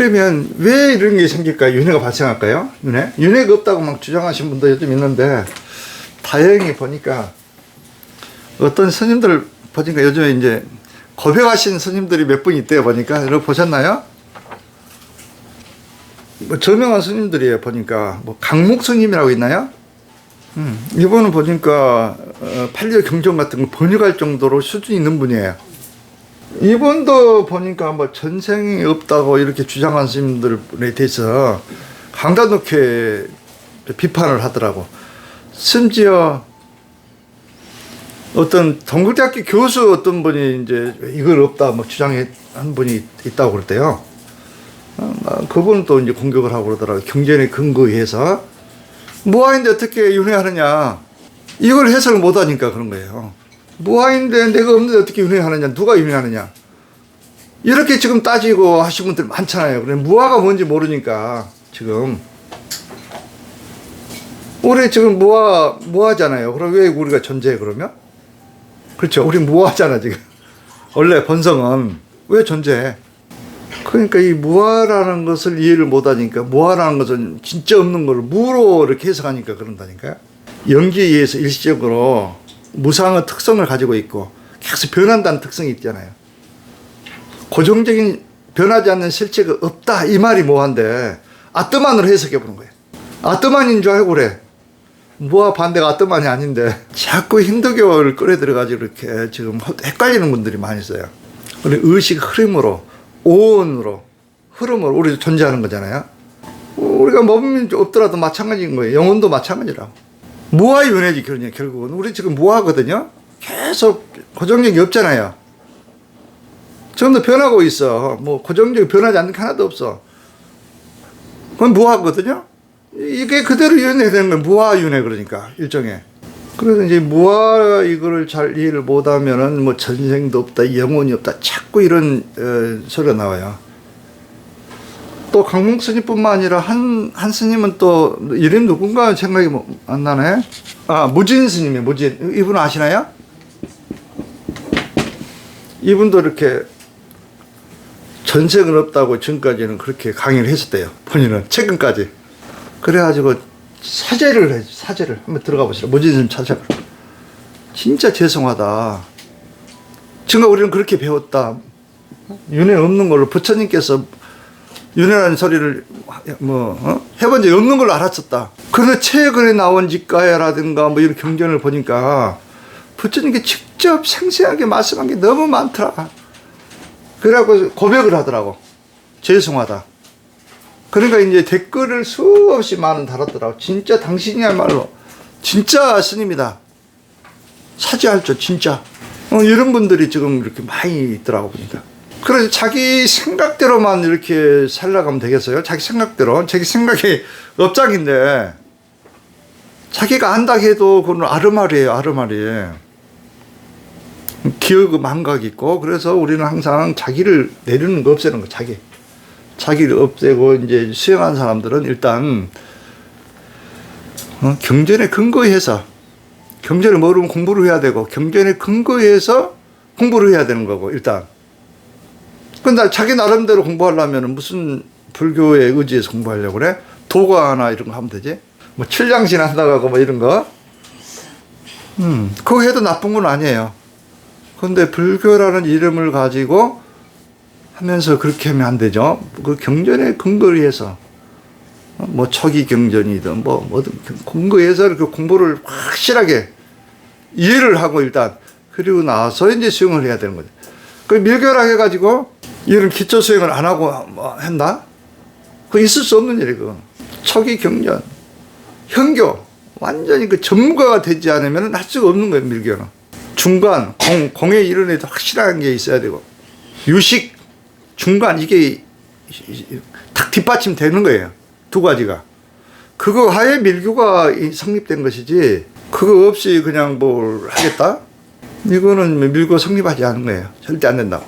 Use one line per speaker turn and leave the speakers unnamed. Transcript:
그러면 왜 이런 게 생길까요? 윤회가 발생할까요? 윤회? 윤회가 없다고 막 주장하신 분도 좀 있는데 다행히 보니까 어떤 스님들 보니까 요즘에 이제 고백하신 스님들이 몇 분 있대요 보니까 여러분 보셨나요? 뭐 저명한 스님들이에요 보니까 뭐 강목 스님이라고 있나요? 음, 이분은 보니까 어, 팔려 경전 같은 거 번역할 정도로 수준 있는 분이에요. 이분도 보니까 뭐 전생이 없다고 이렇게 주장한 스님들에 대해서 놓게 비판을 하더라고. 심지어 어떤 동국대학교 교수 어떤 분이 이제 이걸 없다 뭐 주장한 분이 있다고 그랬대요. 어, 뭐 그분은 또 이제 공격을 하고 그러더라고요. 경전에 근거해서 무아인데 어떻게 윤회하느냐. 이걸 해석을 못하니까 그런 거예요. 무아인데 내가 없는데 어떻게 윤회하느냐. 누가 윤회하느냐. 이렇게 지금 따지고 하신 분들 많잖아요. 그래 무아가 뭔지 모르니까 지금 우리 지금 무아 무아잖아요. 그럼 왜 우리가 존재해 그러면? 그렇죠. 우리 무아잖아 지금. 원래 본성은 왜 존재해? 그러니까 이 무아라는 것을 이해를 못하니까 무아라는 것은 진짜 없는 걸 무로 이렇게 해석하니까 그런다니까요. 연기에 의해서 일시적으로 무상의 특성을 가지고 있고 계속 변한다는 특성이 있잖아요. 고정적인 변하지 않는 실체가 없다 이 말이 뭐한데 아뜨만으로 해석해 보는 거예요. 아뜨만인 줄 알고 그래. 무아 반대가 아뜨만이 아닌데 자꾸 힌두교를 끌어 들어가지고 이렇게 지금 헷갈리는 분들이 많이 있어요. 우리 의식 흐름으로 오온으로 흐름으로 우리 존재하는 거잖아요. 우리가 몸이 없더라도 마찬가지인 거예요. 영혼도 마찬가지라고. 무아 윤회지 그러냐 결국은 우리 지금 무아거든요. 계속 고정력이 없잖아요. 지금도 변하고 있어. 뭐 고정적이 변하지 않는 게 하나도 없어. 그건 무아거든요. 이게 그대로 윤회되는 거예요. 무아윤회 그러니까 일종의. 그래서 이제 무아 이거를 잘 이해를 못하면은 뭐 전생도 없다, 영혼이 없다, 자꾸 이런 어, 소리가 나와요. 또 강몽 스님뿐만 아니라 한, 한 스님은 또 이름 누군가 생각이 뭐안 나네. 아 무진 스님이 무진 이분 아시나요? 이분도 이렇게 전생은 없다고 지금까지는 그렇게 강의를 했었대요. 본인은 최근까지. 그래가지고 사죄를 해 사죄를 한번 들어가 보시라. 무진 스님 찾아봐. 진짜 죄송하다. 지금 우리는 그렇게 배웠다. 윤회 없는 걸로 부처님께서 윤회라는 소리를 뭐 어? 해본 적이 없는 걸로 알았었다. 그런데 최근에 나온 직가야라든가 뭐 이런 경전을 보니까 부처님께 직접 생생하게 말씀한 게 너무 많더라. 그래갖고 고백을 하더라고. 죄송하다. 그러니까 이제 댓글을 수없이 많은 달았더라고. 진짜 당신이야말로 진짜 스님이다. 사죄할 줄 진짜. 어, 이런 분들이 지금 이렇게 많이 있더라고 보니까. 그래서 자기 생각대로만 이렇게 살아가면 되겠어요? 자기 생각대로. 자기 생각이 업장인데 자기가 안다 해도 그건 아르마리예요, 아르마리. 기억 망각이 있고 그래서 우리는 항상 자기를 내리는 거 없애는 거 자기. 자기를 없애고 이제 수행한 사람들은 일단 어, 경전에 근거해서 경전을 모르면 공부를 해야 되고 경전에 근거해서 공부를 해야 되는 거고 일단 근데 자기 나름대로 공부하려면 무슨 불교의 의지에서 공부하려고 그래? 도가나 이런 거 하면 되지? 뭐 출장신 한다고 뭐 이런 거? 음, 그거 해도 나쁜 건 아니에요. 근데 불교라는 이름을 가지고 하면서 그렇게 하면 안 되죠. 그 경전에 근거를 해서 어, 뭐 초기 경전이든 뭐 뭐든 근거해서 이렇게 공부를 확실하게 이해를 하고 일단 그리고 나서 이제 수행을 해야 되는 거죠. 그 밀교라 해가지고 이런 기초 수행을 안 하고 뭐 한다? 그 있을 수 없는 일이 그 초기 경전, 현교 완전히 그 전문가가 되지 않으면 할 수가 없는 거예요 밀교는. 중간 공 공에 이런 애도 확실한 게 있어야 되고 유식 중간 이게 탁 뒷받침 되는 거예요. 두 가지가. 그거 하에 밀교가 이- 성립된 것이지 그거 없이 그냥 뭘 하겠다? 이거는 밀고 성립하지 않은 거예요. 절대 안 된다고.